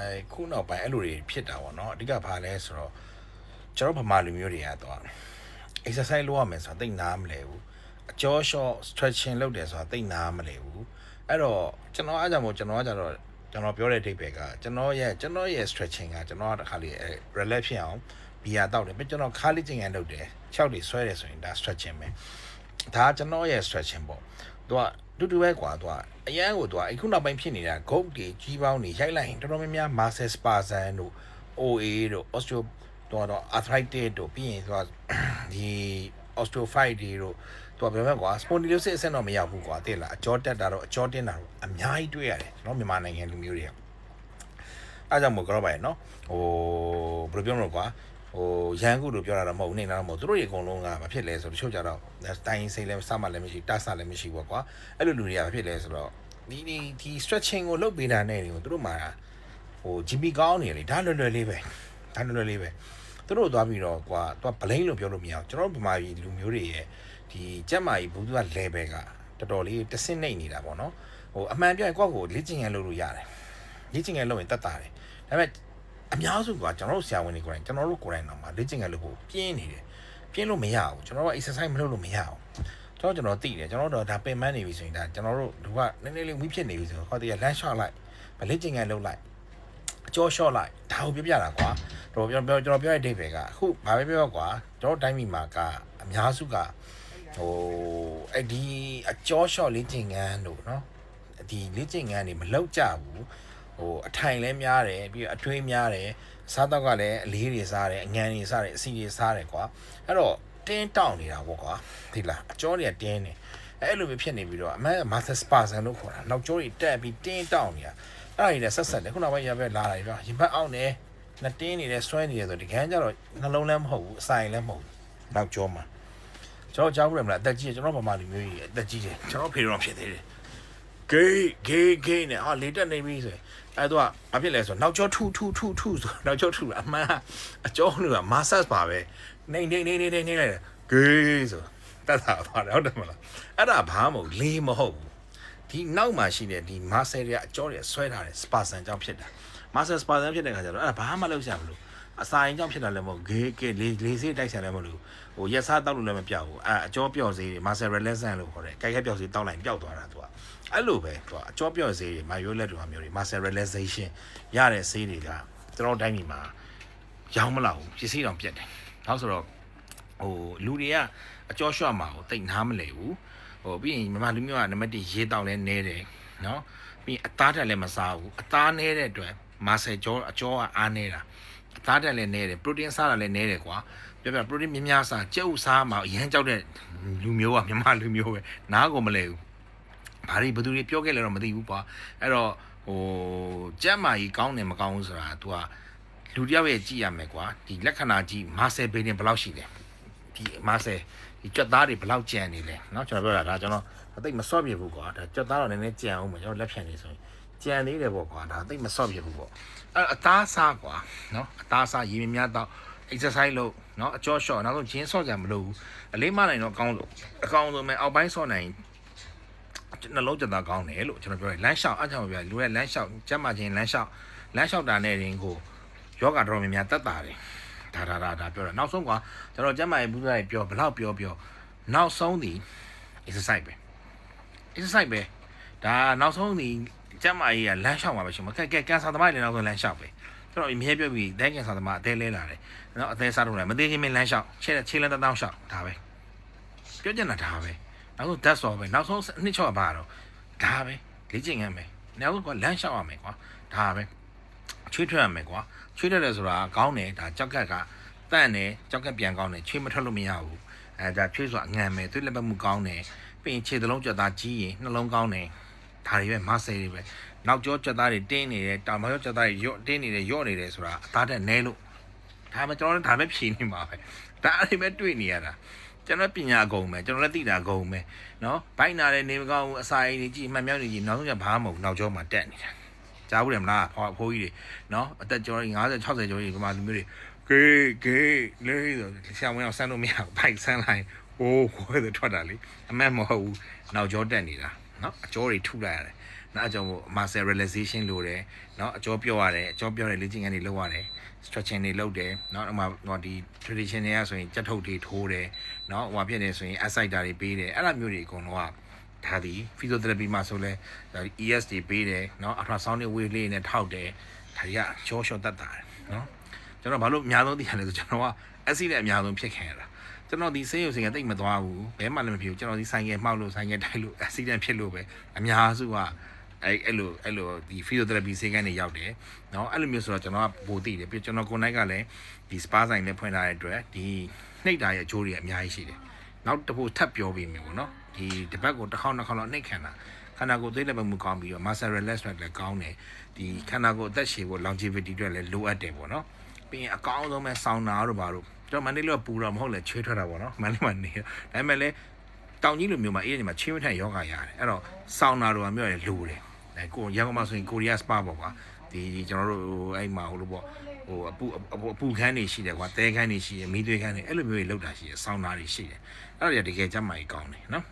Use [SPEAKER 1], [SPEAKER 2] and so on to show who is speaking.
[SPEAKER 1] အဲခုနောက်ပိုင်းအဲ့လိုတွေဖြစ်တာပေါ့နော်အဓိကဘာလဲဆိုတော့ကျွန်တော်ဗမာလူမျိုးတွေကတော့ exercise လုပ်ရမယ်ဆိုတာသိနားမလဲဘူးအကျော် short stretching လုပ်တယ်ဆိုတာသိနားမလဲဘူးအဲ့တော့ကျွန်တော်အားကြောင့်မို့ကျွန်တော်ကကြတော့ကျွန်တော်ပြောတဲ့ date ပဲကကျွန်တော်ရဲ့ကျွန်တော်ရဲ့ stretching ကကျွန်တော်ကတခါလေး relax ဖြစ်အောင်ဘီယာတောက်တယ်ပြီးကျွန်တော်ခါးလေးကျင်ကန်လုပ်တယ်၆တွေဆွဲတယ်ဆိုရင်ဒါ stretching ပဲဒါကကျွန်တော်ရဲ့ stretching ပေါ့သူက တူတူပဲကွာသူကအရန်ကိုသူကအခုနောက်ပိုင်းဖြစ်နေတာ goat တွေကြီးပေါင်းတွေရိုက်လိုက်ရင်တော်တော်များများ muscle spasm တို့ OA တို့ osteo တော့တော့ arthritis တို့ပြီးရင်သူကဒီ osteophyte တွေတို့သူကဘယ်မှာကွာ spondylosis အဆင့်တော့မရောက်ဘူးကွာသိလားအကြောတက်တာတော့အကြောတင်းတာတော့အများကြီးတွေ့ရတယ်ကျွန်တော်မြန်မာနိုင်ငံလူမျိုးတွေကအားကြောင့်မို့ကြောက်ပါရဲ့နော်ဟိုဘယ်လိုပြောမလို့ကွာ ဟိုရန်ကုလို့ပြောတာတော့မဟုတ်ဘူးနေတာတော့မဟုတ်သူတို့တွေအကုန်လုံးကမဖြစ်လဲဆိုတော့တချို့ကြတော့တိုင်းစိတ်လည်းစမှလည်းမရှိတဆလည်းမရှိဘူးကွာအဲ့လိုလူတွေကမဖြစ်လဲဆိုတော့ဒီဒီဒီ stretching ကိုလုပ်ပေးတာနဲ့ဒီကိုသူတို့မှာဟို GP ကောင်းနေလေဒါလွယ်လွယ်လေးပဲဒါလွယ်လွယ်လေးပဲသူတို့သွားပြီးတော့ကွာသူက blame လို့ပြောလို့မရအောင်ကျွန်တော်ဗမာပြည်လူမျိုးတွေရဲ့ဒီကြက်မာကြီးဘူးသူက level ကတော်တော်လေးတဆင့်နှိမ့်နေတာပေါ့နော်ဟိုအမှန်ပြောရင်ကိုယ့်ကိုလေ့ကျင့်ရလုပ်လို့ရတယ်လေ့ကျင့်ရလုပ်ရင်တက်တာတယ်ဒါပေမဲ့ အများစုကကျွန်တော်တို့ဆရာဝန်တွေကိုယ်တိုင်ကျွန်တော်တို့ကိုယ်တိုင်တော့မှလေ့ကျင့်ရလုပ်ဖို့ပြင်းနေတယ်ပြင်းလို့မရဘူးကျွန်တော်တို့ exercise မလုပ်လို့မရဘူးကျွန်တော်ကျွန်တော်သိတယ်ကျွန်တော်တို့ဒါပင်ပန်းနေပြီဆိုရင်ဒါကျွန်တော်တို့လူကနည်းနည်းလေးဝိဖြစ်နေပြီဆိုတော့ဟောတည်းကလမ်းလျှောက်လိုက်မလေ့ကျင့်ရလုပ်လိုက်အကျော်လျှော့လိုက်ဒါကိုပြပြတာကွာတော့ပြောပြောကျွန်တော်ပြောတဲ့ date ပဲကအခုဘာပဲပြောကွာကျွန်တော်တိုင်းပြည်မှာကအများစုကဟိုအဲ့ဒီအကျော်လျှော့လေ့ကျင့်ခန်းတို့နော်ဒီလေ့ကျင့်ခန်းတွေမလောက်ကြဘူး ဟိုအထိုင်လည်းများတယ်ပြီးတော့အထွေးများတယ်စားတော့ကလည်းအလေးတွေစားတယ်အငန်းတွေစားတယ်အစီတွေစားတယ်ကွာအဲ့တော့တင်းတောင့်နေတာပေါ့ကွာဒီလားအကျော်တွေကတင်းနေအဲ့လိုမျိုးဖြစ်နေပြီးတော့အမမတ်စပါဆန်လို့ခေါ်တာနောက်ကျောတွေတက်ပြီးတင်းတောင့်နေတာအဲ့ဒါတွေလည်းဆက်ဆက်တယ်ခုနောက်ပိုင်းရပဲလာတာပြရင်ဘတ်အောင်နေနှစ်တင်းနေတယ်ဆွဲနေတယ်ဆိုဒီကန်းကျတော့နှလုံးလည်းမဟုတ်ဘူးအဆိုင်လည်းမဟုတ်ဘူးနောက်ကျောမှာကျွန်တော်ကြားဘူးရမလားအသက်ကြီးကျွန်တော်ဗမာလူမျိုးကြီးအသက်ကြီးတယ်ကျွန်တော်ဖေရောဖြစ်သေးတယ် ဂေးဂေးဂေးနဲ့ဟာလေတက်နေပြီဆိုရင်အဲ့တော့ဘာဖြစ်လဲဆိုတော့နောက်ကျောထူထူထူထူဆိုနောက်ကျောထူအမှန်အကျောကမဆတ်ပါပဲနေနေနေနေနေနေလိုက်ဂေးဆိုတတ်တာပါတယ်ဟုတ်တယ်မလားအဲ့ဒါဘာမဟုတ်လေးမဟုတ်ဘူးဒီနောက်မှာရှိတဲ့ဒီမာဆယ်တွေကအကျောတွေဆွဲထားတဲ့စပါဆန်ကြောင့်ဖြစ်တာမာဆယ်စပါဆန်ဖြစ်တဲ့ခါကျတော့အဲ့ဒါဘာမှလုပ်ရမလို့အစာရင်ကြောင့်ဖြစ်တာလည်းမဟုတ်ဂေးဂေးလေးလေးစေးတိုက်ဆန်လည်းမလို့ဟိုရက်စားတောက်လို့လည်းမပြောက်ဘူးအဲအကျောပျော့စေးမာဆယ် relaxant လို့ခေါ်တယ်ကြိုက်ခဲပျောက်စေးတောက်လိုက်ပျောက်သွားတာသူက အဲ့လိုပဲသူကအကျောပျော့စေးမာယိုလက်တို့မျိုးတွေ muscle relaxation ရတဲ့စေးတွေကကျွန်တော်တိုင်းပြည်မှာရောင်းမလောက်ဘူးပစ္စည်းတောင်ပြတ်တယ်နောက်ဆိုတော့ဟိုလူတွေကအကျော်ရှော့မှာကိုတိတ်နားမလဲဘူးဟိုပြီးရင်မမလူမျိုးကနံပါတ်1ရေတောက်လဲနဲတယ်နော်ပြီးရင်အသားတက်လည်းမစားဘူးအသားနဲတဲ့အတွက်မာဆယ်ကျော်အကျော်ကအားနေတာအသားတက်လည်းနဲတယ်ပရိုတင်းစားတာလည်းနဲတယ်ကွာပြောပြပရိုတင်းများများစားကြက်ဥစားမှာအရန်ကြောက်တဲ့လူမျိုးကမြန်မာလူမျိုးပဲနားကိုမလဲဘူး ဘာတွေဘယ်သူတွေပြောခဲ့လဲတော့မသိဘူးကွာအဲ့တော့ဟိုကြက်မာကြီးကောင်းတယ်မကောင်းဘူးဆိုတာ तू ကလူတယောက်ရဲ့ကြည့်ရမယ်ကွာဒီလက္ခဏာကြီးမာဆယ်ဘေးတင်ဘယ်လောက်ရှိလဲဒီမာဆယ်ဒီကြွက်သားတွေဘယ်လောက်ကြံနေလဲเนาะကျွန်တော်ပြောတာဒါကျွန်တော်အသိမစော့ပြဘူးကွာဒါကြွက်သားတော့နည်းနည်းကြံအောင်မယ်ကျွန်တော်လက်ဖြန်နေဆိုရင်ကြံနေတယ်ပေါ့ကွာဒါအသိမစော့ပြဘူးပေါ့အဲ့အသားစားကွာเนาะအသားစားရေမြများတော့ exercise လုပ်เนาะအကျော်လျှော့နောက်ဆုံးဂျင်းဆော့ကြမလို့ဘူးအလေးမနိုင်တော့အကောင်းဆုံးအကောင်းဆုံးပဲအောက်ပိုင်းဆော့နိုင် နှလုံးကြတာကောင်းတယ်လို့ကျွန်တော်ပြောတယ်လမ်းလျှောက်အားကြောင့်ပြောလူရဲ့လမ်းလျှောက်ကျမ်းမာခြင်းလမ်းလျှောက်လမ်းလျှောက်တာနဲ့ရင်ကိုယောဂတော်တော်များများတက်တာတယ်ဒါဒါဒါဒါပြောတာနောက်ဆုံးကွာကျွန်တော်ကျမ်းမာရေးဘူးသားပြောဘလောက်ပြောပြောနောက်ဆုံးဒီ exercise ပဲ exercise ပဲဒါနောက်ဆုံးဒီကျမ်းမာရေးကလမ်းလျှောက်မှာပဲရှင်မကဲကဲကန်ဆာသမားလည်းနောက်ဆုံးလမ်းလျှောက်ပဲကျွန်တော်အမြဲပြောပြီးဒိုင်းကန်ဆာသမားအသေးလဲလာတယ်နော်အသေးစားတော့လည်းမသေးချင်းမင်းလမ်းလျှောက်ခြေခြေလမ်းတောင်းလျှောက်ဒါပဲပြောချင်တာဒါပဲ နောက်ဆုံး that's all ပဲနောက်ဆုံးနှစ်ချော့ပါတော့ဒါပဲလေ့ကျင့်ခန်းပဲနောက်ဆုံးကလမ်းလျှောက်ရမယ်ကွာဒါပဲချွေးထွက်ရမယ်ကွာချွေးထွက်တယ်ဆိုတာကောင်းတယ်ဒါကြောက်ကက်ကတန့်တယ်ကြောက်ကက်ပြန်ကောင်းတယ်ချွေးမထွက်လို့မရဘူးအဲဒါချွေးဆိုတာအငံမယ်သွေးလက်ပတ်မှုကောင်းတယ်ပြီးရင်ခြေသလုံးကြွက်သားကြီးရင်နှလုံးကောင်းတယ်ဒါတွေပဲမဆယ်တွေပဲနောက်ကျောကြွက်သားတွေတင်းနေတယ်တာမကျောကြွက်သားတွေရော့တင်းနေတယ်ရော့နေတယ်ဆိုတာအသားတက်နဲလို့ဒါမှကျွန်တော်လည်းဒါပဲဖြေနေမှာပဲဒါအဲ့ဒီပဲတွေ့နေရတာ ကျွန်တော်ပညာကုန်မယ်ကျွန်တော်လည်းသိတာကုန်မယ်နော်ဘိုက်နာတဲ့နေမကောင်းဘူးအစာအိမ်ကြီးမှန်မြောက်နေကြီးနောက်ဆုံးကျဘာမှမဟုတ်နောက်ကျောမှာတက်နေတာကြားဘူးတယ်မလားဟောအဖိုးကြီးတွေနော်အသက်ကျော်50 60ကျော်ကြီးကမှလူမျိုးတွေဂေးဂေးလေးဆိုဆရာဝန်အောင်ဆန်းလို့မရဘူးဘိုက်ဆန်းလိုက်ဟိုးခွဲဆိုထွက်တာလေအမက်မဟုတ်ဘူးနောက်ကျောတက်နေတာနော်အကျောတွေထုလိုက်ရတယ် နော်အကြောင်းမို့ muscle relaxation လိုတယ်နော်အကြောပြောရတယ်အကြောပြောတဲ့လေ့ကျင့်ခန်းတွေလုပ်ရတယ် stretching တွေလုပ်တယ်နော်အမှဟိုဒီ tradition တွေကဆိုရင်ကြက်ထုတ်တွေထိုးတယ်နော်ဟိုဖြစ်နေဆိုရင် excited တွေပေးတယ်အဲ့လိုမျိုးတွေအကုန်လုံးကဒါဒီ physiotherapy မှာဆိုလဲဒါ ES တွေပေးတယ်နော် ultrasound တွေ wave လေးနဲ့ထောက်တယ်ဒါတွေကရှော့ရှော့တတ်တာတယ်နော်ကျွန်တော်ဘာလို့အများဆုံးသိရလဲဆိုကျွန်တော်က acid နဲ့အများဆုံးဖြစ်ခင်ရတာကျွန်တော်ဒီဆေးရုံစင်ကတိတ်မသွားဘူးဘဲမှလည်းမဖြစ်ဘူးကျွန်တော်ဒီဆိုင်ကယ်မှောက်လို့ဆိုင်ကယ်တိုက်လို့ accident ဖြစ်လို့ပဲအများစုက အဲ့အဲ့လိုအဲ့လိုဒီ physiotherapy ဆေးကန်းတွေရောက်တယ်เนาะအဲ့လိုမျိုးဆိုတော့ကျွန်တော်ကပိုသိတယ်ပြီးကျွန်တော်ကိုယ်နိုင်ကလည်းဒီ spa ဆိုင်နဲ့ဖွင့်ထားတဲ့အတွက်ဒီနှိပ်တာရဲ့အကျိုးတွေအများကြီးရှိတယ်နောက်တစ်ခုထပ်ပြောပြီးမြင်ပေါ့နော်ဒီတစ်ပတ်ကိုတစ်ခေါက်နှစ်ခေါက်လောက်နှိပ်ခံတာခန္ဓာကိုယ်သွေးလည်းပဲမကောင်းပြီးတော့ muscle relax လည်းကောင်းတယ်ဒီခန္ဓာကိုယ်အသက်ရှည်ဖို့ longevity အတွက်လည်းလိုအပ်တယ်ပေါ့နော် ပြီးရင်အကောင်းဆုံးပဲဆောင်းနာတို့ဘာတို့ကျွန်တော်မန္တလေးလောပူတော့မဟုတ်လေချွေးထွက်တာပေါ့နော်မန္တလေးမှာနေဒါပေမဲ့လည်းတောင်ကြီးလိုမျိုးမှာအေးနေမှာချွေးမထက်ယောဂရတယ်အဲ့တော့ဆောင်းနာတို့ကမျိုးရလိုတယ် အဲကိုရန်ကုန်မှာဆိုရင်ကိုရီးယားစပါပေါ့ကွာဒီကျွန်တော်တို့အဲ့မှာဟိုလိုပေါ့ဟိုအပူအပူခန်းတွေရှိတယ်ကွာတဲခန်းတွေရှိတယ်မီးသွေးခန်းတွေအဲ့လိုမျိုးတွေလောက်တာရှိတယ်ဆောင်းနာတွေရှိတယ်အဲ့ဒါတွေကတကယ်ကြမ်းမာကြီးကောင်းတယ်နော်